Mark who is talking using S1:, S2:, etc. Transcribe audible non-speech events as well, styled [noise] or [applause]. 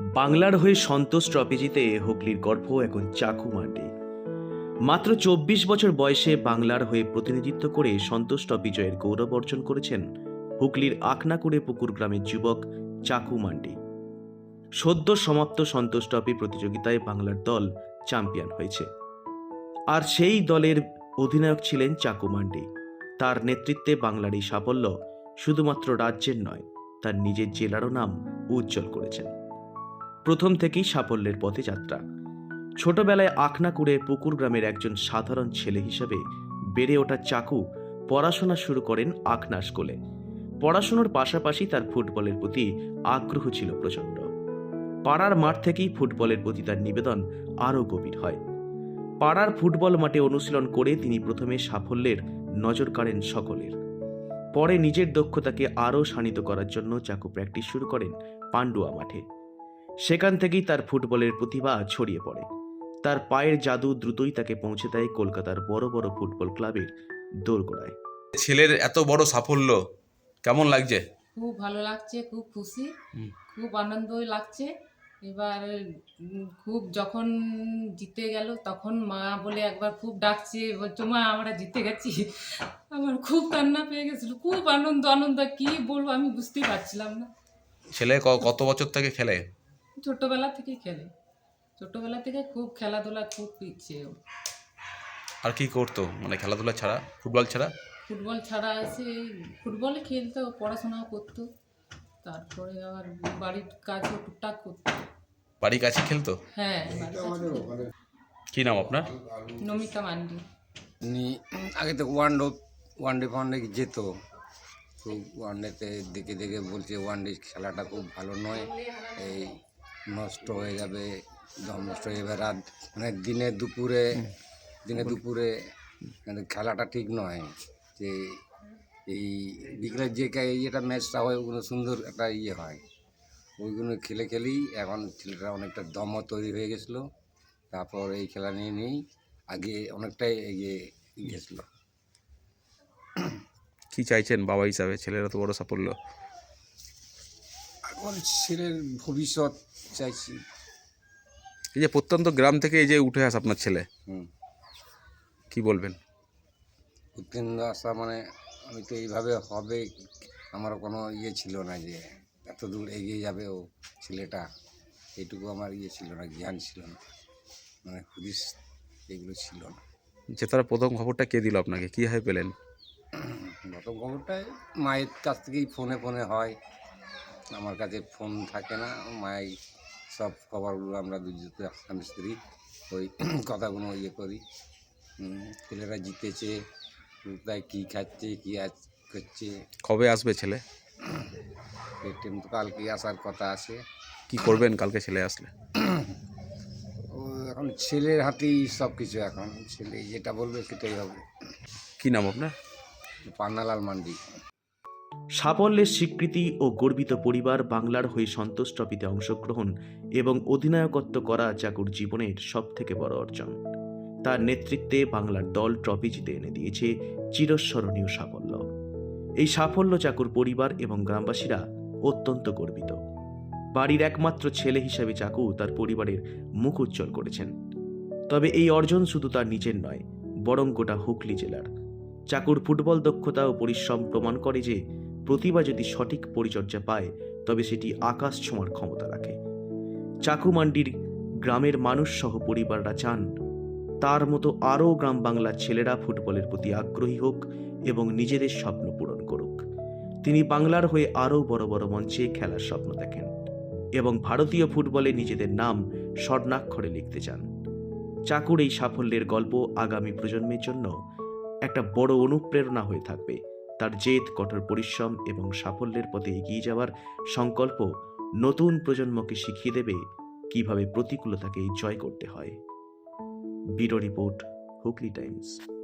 S1: বাংলার হয়ে সন্তোষ ট্রফি জিতে হুগলির গর্ভ এখন চাকু মান্ডি মাত্র চব্বিশ বছর বয়সে বাংলার হয়ে প্রতিনিধিত্ব করে সন্তোষ ট্রফি জয়ের গৌরব অর্জন করেছেন হুগলির আকনাকুড়ে পুকুর গ্রামের যুবক চাকু মান্ডি সদ্য সমাপ্ত সন্তোষ ট্রফি প্রতিযোগিতায় বাংলার দল চ্যাম্পিয়ন হয়েছে। আর সেই দলের অধিনায়ক ছিলেন চাকু মান্ডি তার নেতৃত্বে বাংলার এই সাফল্য শুধুমাত্র রাজ্যের নয়, তার নিজের জেলারও নাম উজ্জ্বল করেছেন। প্রথম থেকেই সাফল্যের পথে যাত্রা। ছোটবেলায় আখনাকুড়ে পুকুর গ্রামের একজন সাধারণ ছেলে হিসেবে বেড়ে ওঠা চাকু পড়াশোনা শুরু করেন আখনা স্কুলে। পড়াশোনার পাশাপাশি তার ফুটবলের প্রতি আগ্রহ ছিল প্রচণ্ড। পাড়ার মাঠ থেকেই ফুটবলের প্রতি তার নিবেদন আরও গভীর হয়। পাড়ার ফুটবল মাঠে অনুশীলন করে তিনি প্রথমে সাফল্যের নজর কাড়েন সকলের। পরে নিজের দক্ষতাকে আরও শানিত করার জন্য চাকু প্র্যাকটিস শুরু করেন পান্ডুয়া মাঠে। সেখান থেকেই তার ফুটবলের প্রতিভা ছড়িয়ে পড়ে। তার পায়ের জাদু দ্রুতই তাকে পৌঁছে দেয় কলকাতার বড় বড় ফুটবল ক্লাবের দোরগোড়ায়।
S2: ছেলের এত বড় সাফল্য কেমন লাগছে?
S3: খুব ভালো লাগছে খুব খুশি খুব আনন্দই লাগছে। এবার খুব যখন জিতে গেল তখন মা বলে একবার খুব ডাকছে বলছো মা আমরা জিতে গেছি। আমার খুব কান্না পেয়ে গেছিল খুব আনন্দ আনন্দ কি বলব আমি বুঝতেই পারছিলাম না।
S2: ছেলে কত বছর থেকে খেলে?
S3: ছোটবেলা থেকেই খেলে। ছোটবেলা থেকে খুব খেলাধুলা খুব ইচ্ছে ওর।
S2: আর কি করতো? মানে খেলাধুলা ছাড়া? ফুটবল ছাড়া?
S3: ফুটবল ছাড়া এসে ফুটবলে খেলতো পড়াশোনাও করতো। তারপরে আবার বাড়ির কাজও টুকটাক করতো।
S2: বাড়ির কাছে খেলতো?
S3: হ্যাঁ বাড়ির কাছে করতো।
S2: কি নাম আপনার?
S3: নমিতা মান্ডি।
S4: উনি আগে তো ওয়ান ডে ওয়ান ডে ফান্ডে যেত। খুব ওয়ান ডেতে দেখে দেখে বলছে ওয়ান ডে খেলাটা খুব ভালো নয়। এই নষ্ট হয়ে যাবে দম নষ্ট হয়ে যাবে। রাত মানে দিনে দুপুরে দিনে দুপুরে মানে খেলাটা ঠিক নয়। যে এই বিকেলের যে ইয়েটা ম্যাচটা হয় ওগুলো সুন্দর একটা ইয়ে হয়। ওইগুলো খেলে খেলেই এখন ছেলেটা অনেকটা দমও তৈরি হয়ে গেছিল। তারপর এই খেলা নিয়ে নিয়েই আগে অনেকটাই এগিয়ে গেছিল।
S2: কি চাইছেন বাবা হিসাবে? ছেলেরা এত বড় সাফল্য।
S4: এখন ছেলের ভবিষ্যৎ চাইছি।
S2: এই যে প্রত্যন্ত গ্রাম থেকে এই যে উঠে আস আপনার ছেলে
S4: হুম।
S2: কি বলবেন?
S4: উত্তীর্ণ আসা মানে আমি তো এইভাবে হবে আমার কোনো ইয়ে ছিল না যে এত দূর এগিয়ে যাবে ও ছেলেটা এইটুকু আমার ইয়ে ছিল না জ্ঞান ছিল না মানে হুদিস এগুলো ছিল না।
S2: যে তারা প্রথম খবরটা কে দিল আপনাকে কীভাবে পেলেন?
S4: প্রথম খবরটাই মায়ের কাছ থেকেই ফোনে ফোনে হয় আমার কাছে ফোন থাকে না মাই সব খবরগুলো আমরা দুজনে স্বামী স্ত্রী ওই [clears throat] কথাগুলো ইয়ে করি। ছেলেরা জিতেছে তাই কী খাচ্ছে কী আজ করছে।
S2: কবে আসবে ছেলে?
S4: এই টিম তো কালকে আসার কথা আছে।
S2: কি করবেন কালকে ছেলে আসলে?
S4: ও এখন ছেলের হাতেই সব কিছু এখন। ছেলে যেটা বলবে সেটাই হবে।
S2: কি নাম আপনার?
S4: পান্নালাল মান্ডি।
S1: সাফল্যের স্বীকৃতি ও গর্বিত পরিবার বাংলার হয়ে সন্তোষ ট্রফিতে অংশগ্রহণ এবং অধিনায়কত্ব করা চাকুর জীবনের সবথেকে বড় অর্জন। তার নেতৃত্বে বাংলার দল ট্রফি জিতে এনে দিয়েছে চিরস্মরণীয় সাফল্য। এই সাফল্য চাকুর পরিবার এবং গ্রামবাসীরা অত্যন্ত গর্বিত। বাড়ির একমাত্র ছেলে হিসাবে চাকু তার পরিবারের মুখ উজ্জ্বল করেছেন। তবে এই অর্জন শুধু তার নিজের নয়, বরং গোটা হুগলি জেলার। চাকুর ফুটবল দক্ষতা ও পরিশ্রম প্রমাণ করে যে প্রতিভা যদি সঠিক পরিচর্যা পায়, তবে সেটি আকাশ ছোঁয়ার ক্ষমতা রাখে। চাকুমান্ডির গ্রামের মানুষ সহ পরিবাররা চান, তার মতো আরও গ্রাম বাংলার ছেলেরা ফুটবলের প্রতি আগ্রহী হোক এবং নিজেদের স্বপ্ন পূরণ করুক। তিনি বাংলার হয়ে আরও বড় বড় মঞ্চে খেলার স্বপ্ন দেখেন এবং ভারতীয় ফুটবলে নিজেদের নাম স্বর্ণাক্ষরে লিখতে চান। চাকুর এই সাফল্যের গল্প আগামী প্রজন্মের জন্য একটা বড় অনুপ্রেরণা হয়ে থাকবে। তার জেদ, কঠোর পরিশ্রম এবং সাফল্যের পথে এগিয়ে যাওয়ার সংকল্প নতুন প্রজন্মকে শিখিয়ে দেবে কীভাবে প্রতিকূলতাকে জয় করতে হয়। Bureau report Hooghly Times.